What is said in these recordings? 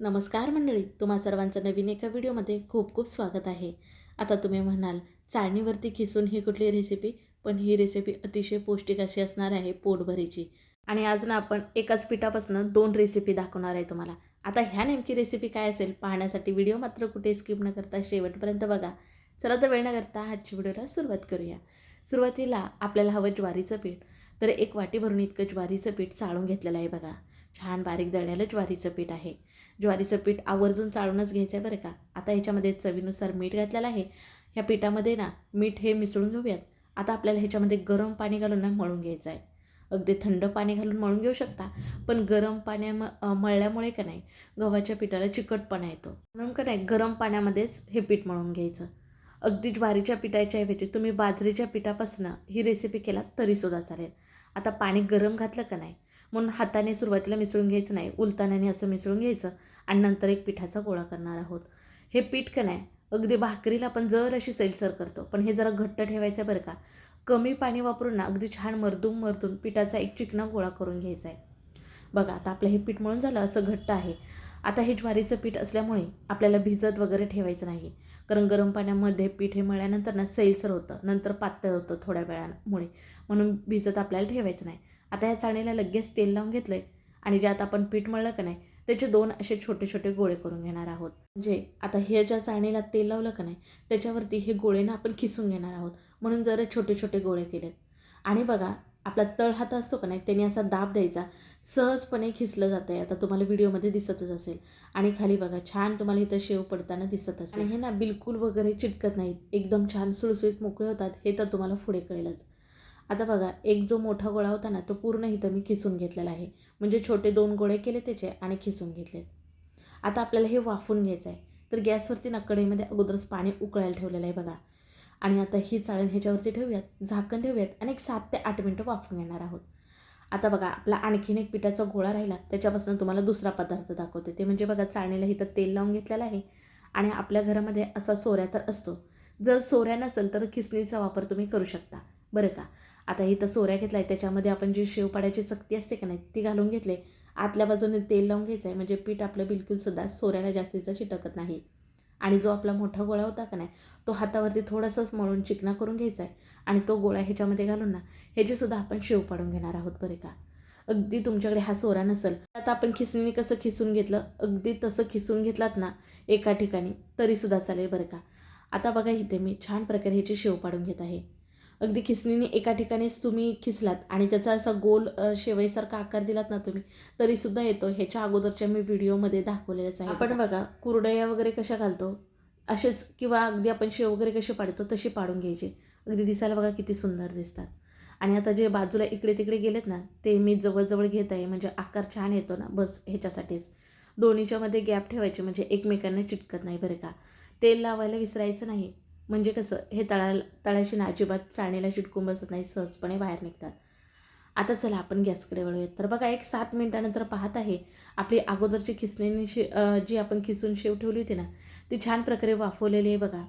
नमस्कार मंडळी तुम्हा सर्वांचं नवीन एका व्हिडिओमध्ये खूप खूप स्वागत आहे. आता तुम्ही म्हणाल चाळणीवरती खिसून ही कुठली रेसिपी पण ही रेसिपी अतिशय पौष्टिक अशी असणार आहे पोटभरीची. आणि आज ना आपण एकाच पिठापासून दोन रेसिपी दाखवणार आहे तुम्हाला. आता ह्या नेमकी रेसिपी काय असेल पाहण्यासाठी व्हिडिओ मात्र कुठे स्किप न करता शेवटपर्यंत बघा. चला तर वेळ न करता आजची व्हिडिओला सुरुवात करूया. सुरुवातीला आपल्याला हवं ज्वारीचं पीठ. तर एक वाटी भरून इतकं ज्वारीचं पीठ चाळून घेतलेलं आहे बघा. छान बारीक दळलेलं ज्वारीचं पीठ आहे. ज्वारीचं पीठ आवर्जून चाळूनच घ्यायचं आहे बरं का? आता ह्याच्यामध्ये चवीनुसार मीठ घातलेलं आहे. ह्या पिठामध्ये ना मीठ हे मिसळून घेऊयात. आता आपल्याला ह्याच्यामध्ये गरम पाणी घालून ना मळून घ्यायचं आहे अगदी थंड पाणी घालून मळून घेऊ शकता पण गरम पाण्या म मळल्यामुळे का नाही गव्हाच्या पिठाला चिकटपणा येतो. म्हणून का नाही गरम पाण्यामध्येच हे पीठ मळून घ्यायचं. अगदी ज्वारीच्या पिठाच्या ऐवजी तुम्ही बाजरीच्या पिठापासून ही रेसिपी केलात तरीसुद्धा चालेल. आता पाणी गरम घातलं का नाही म्हणून हाताने सुरुवातीला मिसळून घ्यायचं नाही उलतानाने असं मिसळून घ्यायचं आणि नंतर एक पिठाचा गोळा करणार आहोत. हे पीठ का नाही अगदी भाकरीला आपण जर अशी सैलसर करतो पण हे जरा घट्ट ठेवायचं आहे बरं का. कमी पाणी वापरून ना अगदी छान मरदूम मरदून पिठाचा एक चिकना गोळा करून घ्यायचा आहे. बघा आता आपलं हे पीठ म्हणून झालं असं घट्ट आहे. आता हे ज्वारीचं पीठ असल्यामुळे आपल्याला भिजत वगैरे ठेवायचं नाही. कारण गरम पाण्यामध्ये पीठ हे मळल्यानंतर ना सैलसर होतं नंतर पातळ होतं थोड्या वेळामुळे म्हणून भिजत आपल्याला ठेवायचं नाही. आता या चाळणीला लगेच तेल लावून घेतलं आहे आणि ज्यात आपण पीठ मळलं का नाही त्याचे दोन असे छोटे छोटे गोळे करून घेणार आहोत. म्हणजे आता हे ज्या चाळणीला तेल लावलं का नाही त्याच्यावरती हे गोळे ना आपण खिसून घेणार आहोत. म्हणून जरा छोटे छोटे गोळे केलेत. आणि बघा आपला तळ हात असतो का नाही त्याने असा दाब द्यायचा. सहजपणे खिसलं जातं आहे आता तुम्हाला व्हिडिओमध्ये दिसतच असेल. आणि खाली बघा छान तुम्हाला इथं शेव पडताना दिसत असेल. हे ना बिलकुल वगैरे चिटकत नाहीत. एकदम छान सुळसुळीत मोकळे होतात. हे तर तुम्हाला पुढे कळेलच. आता बघा एक जो मोठा गोळा होता ना तो पूर्ण इथं मी खिसून घेतलेला आहे. म्हणजे छोटे दोन गोळे केले त्याचे आणि खिसून घेतले आता आपल्याला हे वाफून घ्यायचं आहे. तर गॅसवरती ना कढईमध्ये अगोदरच पाणी उकळायला ठेवलेलं आहे बघा. आणि आता ही चाळण ह्याच्यावरती ठेवूयात झाकण ठेवूयात आणि एक सात ते आठ मिनटं वाफून घेणार आहोत. आता बघा आपला आणखीन एक पिठाचा गोळा राहिला त्याच्यापासून तुम्हाला दुसरा पदार्थ दाखवते. ते म्हणजे बघा चाळणीला इथं तेल लावून घेतलेलं आहे. आणि आपल्या घरामध्ये असा सोऱ्या तर असतो. जर सोऱ्या नसेल तर खिसणीचा वापर तुम्ही करू शकता. बरं का? आता इथं सोऱ्या घेतला आहे त्याच्यामध्ये आपण जी शेवपाड्याची चकती असते का नाही ती घालून घेतले. आतल्या बाजूने तेल लावून घ्यायचं आहे म्हणजे पीठ आपलं बिलकुलसुद्धा सोऱ्याला जास्तीचं चिटकत नाही. आणि जो आपला मोठा गोळा होता का नाही तो हातावरती थोडासाच मळून चिकना करून घ्यायचा आहे आणि तो गोळा ह्याच्यामध्ये घालून ना ह्याचीसुद्धा आपण शेव पाडून घेणार आहोत बरे का. अगदी तुमच्याकडे हा सोरा नसेल. आता आपण खिसणीने कसं खिसून घेतलं अगदी तसं खिसून घेतलात ना एका ठिकाणी तरीसुद्धा चालेल बरं का. आता बघा इथे मी छान प्रकारे ह्याची शेव पाडून घेत आहे. अगदी खिसणीने एका ठिकाणीच तुम्ही खिसलात आणि त्याचा असा गोल शेवईसारखा आकार दिलात ना तुम्ही तरीसुद्धा येतो. ह्याच्या अगोदरच्या मी व्हिडिओमध्ये दाखवलेलाच आहे. आपण बघा कुरडया वगैरे कशा घालतो? असेच किंवा अगदी आपण शेव वगैरे कसे पाडतो तशी पाडून घ्यायचे. अगदी दिसायला बघा किती सुंदर दिसतात. आणि आता जे बाजूला इकडे तिकडे गेलेत ना ते मी जवळजवळ घेत आहे. म्हणजे आकार छान येतो ना बस ह्याच्यासाठीच. दोन्हीच्यामध्ये गॅप ठेवायचे म्हणजे एकमेकांना चिटकत नाही बरं का. तेल लावायला विसरायचं नाही. म्हणजे कसं हे तळाला तळाशी ना अजिबात चाळणीला चिटकून बसत नाही सहजपणे बाहेर निघतात. आता चला आपण गॅसकडे वळूयात. तर बघा एक सात मिनटानंतर पाहत आहे आपली अगोदरची खिसणीने शे जी आपण खिसून शेव ठेवली होती ना ती छान प्रकारे वाफवलेली आहे बघा.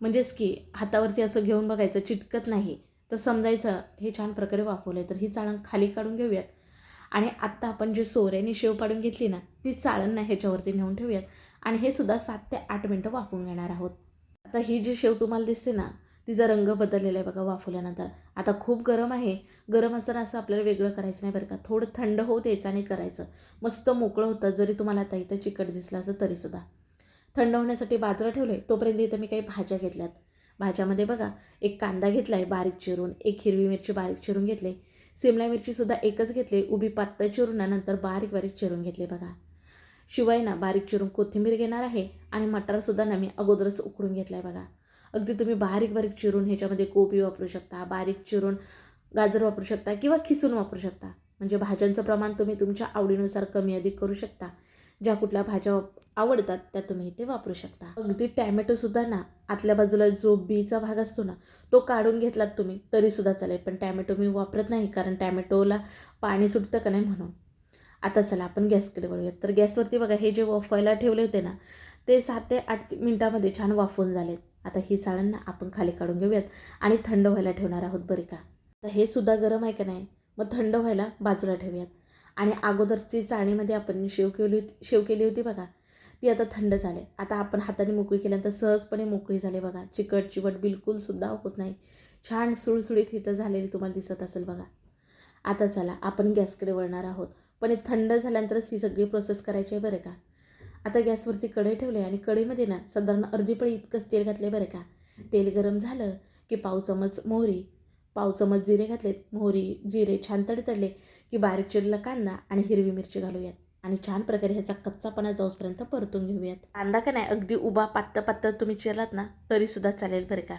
म्हणजेच की हातावरती असं घेऊन बघायचं चिटकत नाही. तर समजायचं हे छान प्रकारे वाफवलं आहे तर ही चाळण खाली काढून घेऊयात. आणि आत्ता आपण जे सोऱ्याने शेव पाडून घेतली ना ती चाळण ना ह्याच्यावरती नेऊन ठेवूयात. आणि हे सुद्धा सात ते आठ मिनटं वाफवून घेणार आहोत. आता ही जी शेव तुम्हाला दिसते ना तिचा रंग बदललेला आहे बघा वाफवल्यानंतर. आता खूप गरम आहे. गरम असताना असं आपल्याला वेगळं करायचं नाही बरं का. थोडं थंड होऊ द्यायचं आणि करायचं. मस्त मोकळं होतं. जरी तुम्हाला आता इथं चिकट दिसलं असं तरीसुद्धा थंड होण्यासाठी बाजूला ठेवलं आहे तोपर्यंत इथं मी काही भाज्या घेतल्यात. भाज्यामध्ये बघा एक कांदा घेतला आहे बारीक चिरून. एक हिरवी मिरची बारीक चिरून घेतली. सिमला मिरचीसुद्धा एकच घेतली. उभी पातळ चिरून ना नंतर बारीक बारीक चिरून घेतली बघा. शिवाय ना बारीक चिरून कोथिंबीर घेणार आहे आणि मटारसुद्धा ना मी अगोदरच उकडून घेतला आहे बघा. अगदी तुम्ही बारीक बारीक चिरून ह्याच्यामध्ये कोबी वापरू शकता बारीक चिरून गाजर वापरू शकता किंवा खिसून वापरू शकता. म्हणजे भाज्यांचं प्रमाण तुम्ही तुमच्या आवडीनुसार कमी अधिक करू शकता. ज्या कुठल्या भाज्या आवडतात त्या तुम्ही ते वापरू शकता. अगदी टॅमॅटोसुद्धा ना आतल्या बाजूला जो बीचा भाग असतो ना तो काढून घेतलात तुम्ही तरीसुद्धा चालेल. पण टॅमॅटो मी वापरत नाही कारण टॅमॅटोला पाणी सुटतं का नाही म्हणून. आता चला आपण गॅसकडे वळूयात. तर गॅसवरती बघा हे जे वाफवायला ठेवले होते ना ते सात ते आठ मिनटामध्ये छान वाफवून झालेत. आता ही चाळण आपण खाली काढून घेऊयात आणि थंड व्हायला ठेवणार आहोत बरे का. तर हे सुद्धा गरम आहे का नाही? मग थंड व्हायला बाजूला ठेवूयात. आणि अगोदरची चाळणीमध्ये आपण शेव केली होती शेव केली होती बघा ती आता थंड झाले. आता आपण हाताने मोकळी केल्यानंतर सहजपणे मोकळी झाली बघा. चिकट चिवट बिलकुलसुद्धा होत नाही. छान सुळसुळीत इथं झालेली तुम्हाला दिसत असेल बघा. आता चला आपण गॅसकडे वळणार आहोत. पण हे थंड झाल्यानंतरच ही सगळी प्रोसेस करायची आहे बरं का? आता गॅसवरती कढई ठेवले आणि कढईमध्ये ना साधारण अर्धी पळी इतकंच तेल घातले बरं का? तेल गरम झालं की पाव चमच मोहरी पाव चमच जिरे घातलेत. मोहरी जिरे छान तडतडले की बारीक चिरला कांदा आणि हिरवी मिरची घालूयात आणि छान प्रकारे ह्याचा कच्चापणा जाऊसपर्यंत परतून घेऊयात. कांदा का नाही अगदी उभा पात्त पात्त तुम्ही चिरलात ना तरीसुद्धा चालेल बरं का?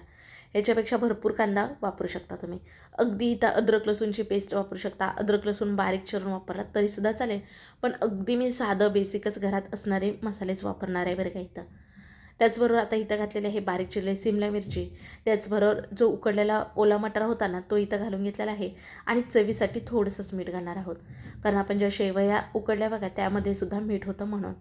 याच्यापेक्षा भरपूर कांदा वापरू शकता तुम्ही. अगदी इथं अद्रक लसूणची पेस्ट वापरू शकता. अद्रक लसूण बारीक चिरून वापरलात तरीसुद्धा चालेल. पण अगदी मी साधं बेसिकच घरात असणारे मसालेच वापरणार आहे बरं का इथं. त्याचबरोबर आता इथं घातलेले आहे बारीक चिरले सिमला मिरची त्याचबरोबर जो उकडलेला ओला मटार होता ना तो इथं घालून घेतलेला आहे. आणि चवीसाठी थोडंसंच मीठ घालणार आहोत. कारण आपण ज्या शेवया उकडल्या बघा त्यामध्ये सुद्धा मीठ होतं म्हणून.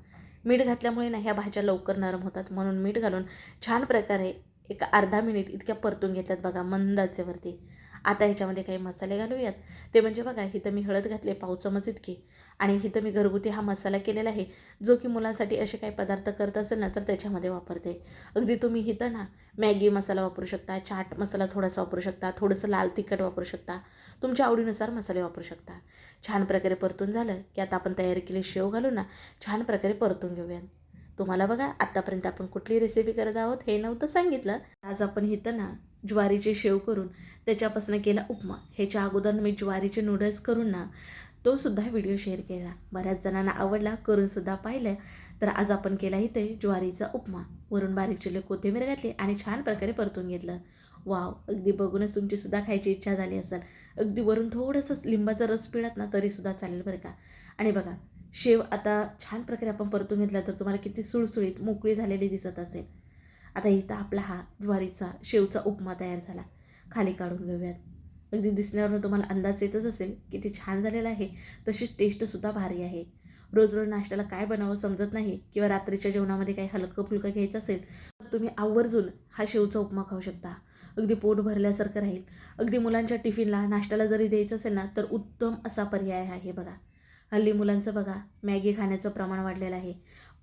मीठ घातल्यामुळे ना ह्या भाज्या लवकर नरम होतात. म्हणून मीठ घालून छान प्रकारे एक अर्धा मिनिट इतक्या परतून घेतल्यात बघा मंदाचेवरती आता ह्याच्यामध्ये काही मसाले घालूयात. ते म्हणजे बघा इथं मी हळद घातले पाव चमच इतकी. आणि इथं मी घरगुती हा मसाला केलेला आहे जो की मुलांसाठी असे काही पदार्थ करत असेल ना तर त्याच्यामध्ये वापरते. अगदी तुम्ही इथं ना मॅगी मसाला वापरू शकता चाट मसाला थोडासा वापरू शकता थोडंसं लाल तिखट वापरू शकता तुमच्या आवडीनुसार मसाले वापरू शकता. छान प्रकारे परतून झालं की आता आपण तयार केले शेव घालून ना छान प्रकारे परतून घेऊयात. तुम्हाला बघा आत्तापर्यंत आपण कुठली रेसिपी करत आहोत हे नव्हतं सांगितलं. आज आपण इथं ना ज्वारीचे शेव करून त्याच्यापासून केला उपमा. ह्याच्या अगोदर मी ज्वारीचे नूडल्स करून ना तो सुद्धा व्हिडिओ शेअर केला. बऱ्याच जणांना आवडला करूनसुद्धा पाहिलं. तर आज आपण केला इथे ज्वारीचा उपमा. वरून बारीक चिले कोथिंबीर घातली आणि छान प्रकारे परतून घेतलं. वाव अगदी बघूनच तुमची सुद्धा खायची इच्छा झाली असेल. अगदी वरून थोडंसं लिंबाचा रस पिळत ना तरीसुद्धा चालेल बरं का. आणि बघा शेव आता छान प्रकारे आपण परतून घेतला तर तुम्हाला किती सुळसुळीत मोकळी झालेली दिसत असेल. आता इथं आपला हा ज्वारीचा शेवचा उपमा तयार झाला. खाली काढून घेऊयात. अगदी दिसण्यावरून तुम्हाला अंदाज येतच असेल किती छान झालेला आहे. तशीच टेस्टसुद्धा भारी आहे. रोज रोज नाश्त्याला काय बनावं समजत नाही किंवा रात्रीच्या जेवणामध्ये काही हलकं फुलकं घ्यायचं असेल तर तुम्ही आवर्जून हा शेवचा उपमा खाऊ शकता. अगदी पोट भरल्यासारखं राहील. अगदी मुलांच्या टिफिनला नाश्त्याला जरी द्यायचं असेल ना तर उत्तम असा पर्याय आहे बघा. हल्ली मुलांचं बघा मॅगी खाण्याचं प्रमाण वाढलेलं आहे.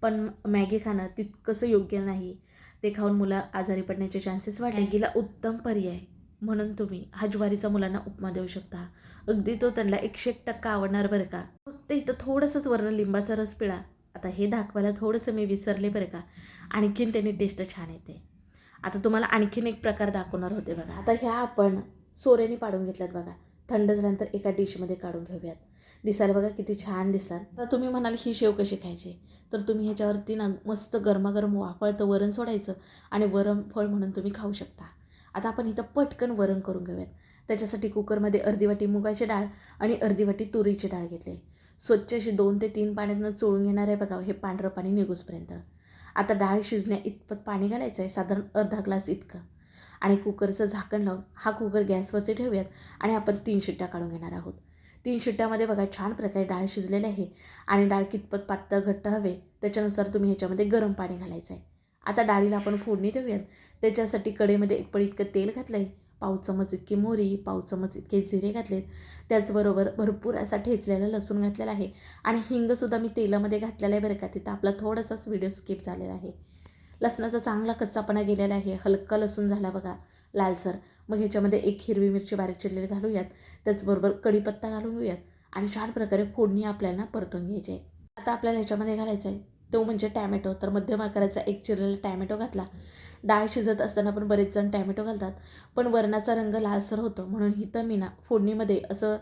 पण मॅगी खाणं तितकंसं योग्य नाही. ते खाऊन मुलं आजारी पडण्याचे चान्सेस वाढले. मॅगीला उत्तम पर्याय म्हणून तुम्ही हा ज्वारीचा मुलांना उपमा देऊ शकता. अगदी तो त्यांना एकशे एक टक्का आवडणार बरं का? फक्त इथं थोडंसंच वर्ण लिंबाचा रस पिळा. आता हे दाखवायला थोडंसं मी विसरले बरं का? आणखीन त्यांनी टेस्ट छान येते. आता तुम्हाला आणखीन एक प्रकार दाखवणार होते बघा. आता ह्या आपण सोऱ्याने पाडून घेतल्यात बघा. थंड झाल्यानंतर एका डिशमध्ये काढून घेऊयात. दिसायला बघा किती छान दिसतात. तर तुम्ही म्हणाल ही शेव कशी खायची? तर तुम्ही ह्याच्यावरती ना मस्त गरमागरम वाफळतं वरण सोडायचं आणि वरण फळ म्हणून तुम्ही खाऊ शकता. आता आपण इथं पटकन वरण करून घेऊयात. त्याच्यासाठी कुकरमध्ये अर्धी वाटी मुगाची डाळ आणि अर्धी वाटी तुरीची डाळ घेतली. स्वच्छ अशी दोन ते तीन पाण्यातनं चोळून घेणार आहे बघा हे पांढरं पाणी निघूसपर्यंत. आता डाळ शिजण्या इतपत पाणी घालायचं आहे साधारण अर्धा ग्लास इतकं. आणि कुकरचं झाकण लावून हा कुकर गॅसवरती ठेवूयात आणि आपण तीन शिट्ट्या काढून घेणार आहोत. तीन शिट्ट्यामध्ये बघा छान प्रकारे डाळ शिजलेली आहे. आणि डाळ कितपत पातळ घट्ट हवे त्याच्यानुसार तुम्ही ह्याच्यामध्ये गरम पाणी घालायचं आहे. आता डाळीला आपण फोडणी देऊयात. त्याच्यासाठी कडेमध्ये एक पळ इतकं तेल घातलं आहे पाव चमच इतकी मोरी पाव चमच इतके जिरे घातलेत. त्याचबरोबर भरपूर असा ठेचलेला लसूण घातलेला आहे. आणि हिंगसुद्धा मी तेलामध्ये घातलेला आहे बरं का तिथं आपला थोडासाच व्हिडिओ स्किप झालेला आहे. लसणाचा चांगला कच्चापणा गेलेला आहे. हलका लसूण झाला बघा लालसर. मग ह्याच्यामध्ये एक हिरवी मिरची बारीक चिरलेली घालूयात. त्याचबरोबर कढीपत्ता घालून घेऊयात. आणि छान प्रकारे फोडणी आपल्याला परतून घ्यायची आहे. आता आपल्याला ह्याच्यामध्ये घालायचं आहे. तो म्हणजे टॅमॅटो. तर मध्यम आकाराचा एक चिरलेला टॅमॅटो घातला. डाळ शिजत असताना पण बरेच जण टॅमॅटो घालतात. पण वरणाचा रंग लालसर होतो. म्हणून हिथं मी ना फोडणीमध्ये असं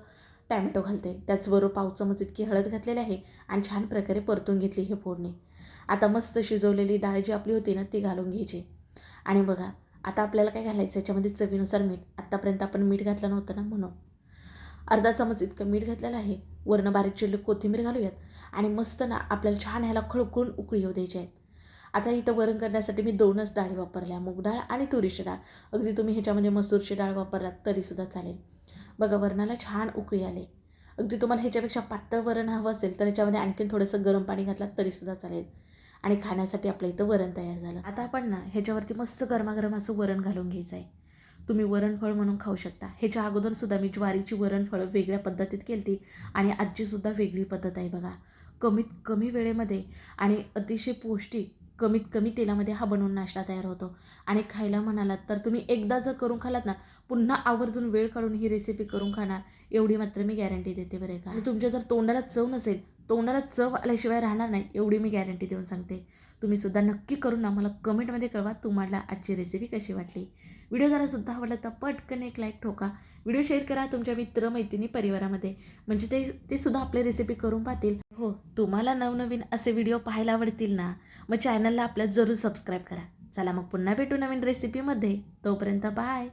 टॅमॅटो घालते. त्याचबरोबर पाव चमच इतकी हळद घातलेली आहे. आणि छान प्रकारे परतून घेतली ही फोडणी. आता मस्त शिजवलेली डाळ जी आपली होती ना ती घालून घ्यायची आणि बघा आता आपल्याला काय घालायचं? याच्यामध्ये चवीनुसार मीठ. आत्तापर्यंत आपण मीठ घातलं नव्हतं ना म्हणून. अर्धा चमच इतकं मीठ घातलेलं आहे. वरनं बारीक चिरली कोथिंबीर घालूयात. आणि मस्त ना आपल्याला छान ह्याला खळखळून उकळी येऊ द्यायची आहेत आता इथं वरण करण्यासाठी मी दोनच डाळी वापरल्या. मूग डाळ आणि तुरीची डाळ. अगदी तुम्ही ह्याच्यामध्ये मसूरची डाळ वापरलात तरीसुद्धा चालेल. बघा वरणाला छान उकळी आले. अगदी तुम्हाला ह्याच्यापेक्षा पातळ वरण हवं असेल तर ह्याच्यामध्ये आणखीन थोडंसं गरम पाणी घातलात तरीसुद्धा चालेल. आणि खाण्यासाठी आपल्या इथं वरण तयार झालं. आता आपण ना ह्याच्यावरती मस्त गरमागरम असं वरण घालून घ्यायचं आहे तुम्ही वरणफळ म्हणून खाऊ शकता. ह्याच्या अगोदरसुद्धा मी ज्वारीची वरणफळं वेगळ्या पद्धतीत केली आणि आजचीसुद्धा वेगळी पद्धत आहे बघा. कमीत कमी वेळेमध्ये आणि अतिशय पौष्टिक कमीत कमी तेलामध्ये हा बनवून नाश्ता तयार होतो. आणि खायला म्हणालात तर तुम्ही एकदा जर करून खालात ना पुन्हा आवर्जून वेळ काढून ही रेसिपी करून खाणार एवढी मात्र मी गॅरंटी देते बरं का. आणि तुमच्या जर तोंडाला चव नसेल तोंडाला चव आल्याशिवाय राहणार नाही एवढी मी गॅरंटी देऊन सांगते. तुम्ही सुद्धा नक्की करून ना मला कमेंटमध्ये कळवा तुम्हाला आजची रेसिपी कशी वाटली. व्हिडिओ जरा सुद्धा आवडला तर पटकन एक लाईक ठोका. व्हिडिओ शेअर करा तुमच्या मित्र मैत्रिणी परिवारामध्ये. म्हणजे ते ते सुद्धा आपली रेसिपी करून पाहतील. हो तुम्हाला नवनवीन असे व्हिडिओ पाहायला आवडतील ना मग चॅनलला आपल्या जरूर सबस्क्राईब करा. चला मग पुन्हा भेटू नवीन रेसिपीमध्ये तोपर्यंत बाय